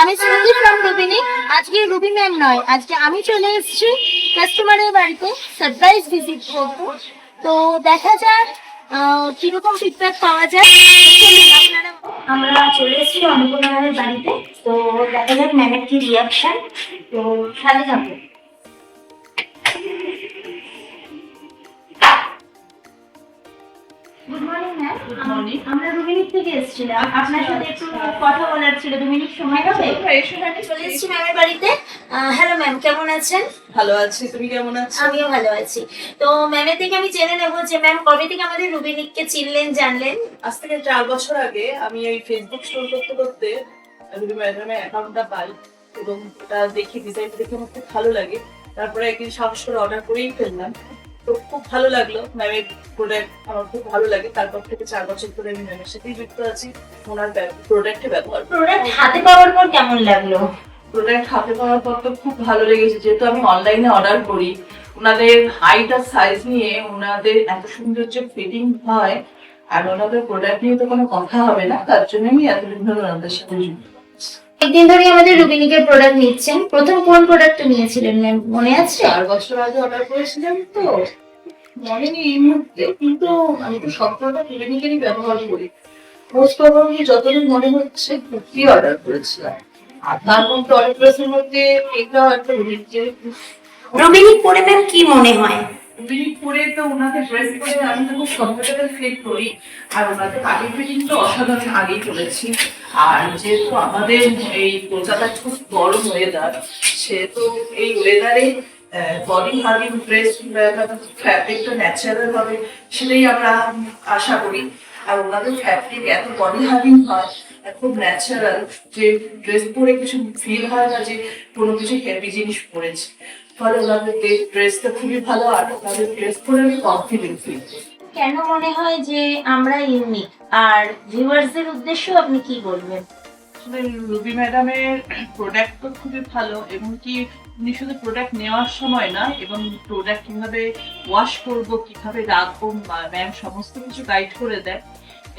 আমি সুন্দর ফ্রম রুবিনী। আজকে রুবি ম্যাম নয়, আজকে আমি চলে এসেছি কাস্টমারের বাড়িতে সারপ্রাইজ ভিজিট করব তো দেখা যাক কীরকম ফিডব্যাক পাওয়া যায়। আমরা চলে এসেছি অন্নপূর্ণা ম্যামের বাড়িতে। তো দেখা যাক ম্যামের কি রিয়াকশন তো খালি থাকব good morning ma'am Good morning. আমরা দু মিনিট থেকে এসেছিলাম। আপনার সাথে একটু কথা বলার ছিল। দু মিনিট সময় হবে চলে এসেছি ম্যামের বাড়িতে। হ্যালো ম্যাম কেমন আছেন? ভালো আছি। তুমি কেমন আছো? আমিও ভালো আছি। তো ম্যামের থেকে আমি জেনে নেব যে ম্যাম কবে থেকে আমাদের রুবিনিককে চিনলেন জানলেন? আজ থেকে চার বছর আগে আমি এই ফেসবুক স্টোর করতে করতে রুবি ম্যাডামের অ্যাকাউন্টটা পাই এবং ওটা দেখে ডিজাইন দেখে আমার খুব ভালো লাগে। তারপরে একদিন সাহস করে অর্ডার করেই ফেললাম। তো খুব ভালো লাগল। ম্যামের প্রোডাক্ট আমার খুব ভালো লাগে। তারপর থেকে চার বছর ধরে আমি ম্যামের সাথেই যুক্ত আছি। ওনার প্রোডাক্টে ব্যবহার প্রোডাক্ট হাতে পাওয়ার পর কেমন লাগল? প্রোডাক্ট হাতে পাওয়ার পর তো খুব ভালো লেগেছে। যেহেতু আমি অনলাইনে অর্ডার করি ওনাদের হাইট আর সাইজ নিয়ে ওনাদের এত সুন্দর যে ফিটিং হয় আর ওনাদের প্রোডাক্ট নিয়ে তো কোনো কথা হবে না। তার জন্য আমি এতদিন ধরে ওনাদের সাথে যুক্ত। একদিন ধরে আমাদের রুবিনিকের প্রোডাক্ট নিচ্ছেন। প্রথম কোন প্রোডাক্ট নিয়েছিলেন ম্যাম মনে আছে? চার বছর আগে অর্ডার করেছিলাম তো। মনে নেই এই মুহূর্তে কিন্তু আমি তো সব প্রোডাক্ট ইলেকট্রিক্যালই ব্যবহার করি। মোস্ট প্রবাবলি যতদিন মনে হচ্ছে কুর্তি অর্ডার করেছিলাম। আর তার মধ্যে অর্ডার ড্রেসের মধ্যে এটাও একটা উল্লেখযোগ্য রুবিনিক পরে ম্যাম কি মনে হয়? বিল পরে তো ওনাকে ড্রেস পরে আমি তো খুব কমফোর্টেবল ফিল করি। আর ওনাদের কাটিং ফিটিং তো অসাধারণ আগেই চলেছি আর যেহেতু আমাদের এই কলকাতায় খুব গরম ওয়েদার সেহেতু এই ওয়েদারে বডি হার্ডিং ড্রেস ফ্যাব্রিকটা ন্যাচারাল হবে, সেটাই আমরা আশা করি। আর ওনাদের ফ্যাব্রিক এত বডি হার্ডিং হয় খুব ন্যাচারাল যে ড্রেস পরে কিছু ফিল হয় না যে কোনো কিছু হেভি জিনিস পরেছি। ফলে ওনাদের ড্রেসটা খুবই ভালো আর ওনাদের ড্রেস পরে আমি কনফিডেন্ট ফিল কেন মনে হয় যে আমরা ইউনিক আর ভিউয়ার্সদের উদ্দেশ্য আপনি কি বলবেন? রুবি ম্যাডামের প্রোডাক্ট তো খুবই ভালো এবং কি উনি শুধু প্রোডাক্ট নেওয়ার সময় না এবং প্রোডাক্ট কীভাবে ওয়াশ করব কীভাবে রাখব ম্যাম সমস্ত কিছু গাইড করে দেয়।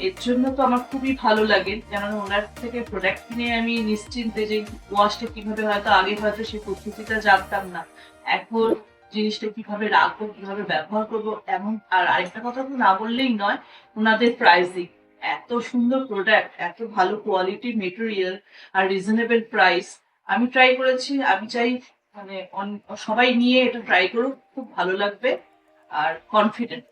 এর জন্য তো আমার খুবই ভালো লাগে যেমন ওনার থেকে প্রোডাক্ট কিনে আমি নিশ্চিন্তে যে ওয়াশটা কীভাবে হয়তো আগে হয়তো সেই পদ্ধতিটা জানতাম না। এখন জিনিসটা কীভাবে রাখব, কীভাবে ব্যবহার করব, এমন আর আরেকটা কথা তো না বললেই নয়, ওনাদের প্রাইসিং এত সুন্দর প্রোডাক্ট এত ভালো কোয়ালিটির মেটেরিয়াল আর রিজনেবল প্রাইস আমি ট্রাই করেছি, আমি চাই মানে সবাই নিয়ে এটা ট্রাই করুক, খুব ভালো লাগবে আর কনফিডেন্ট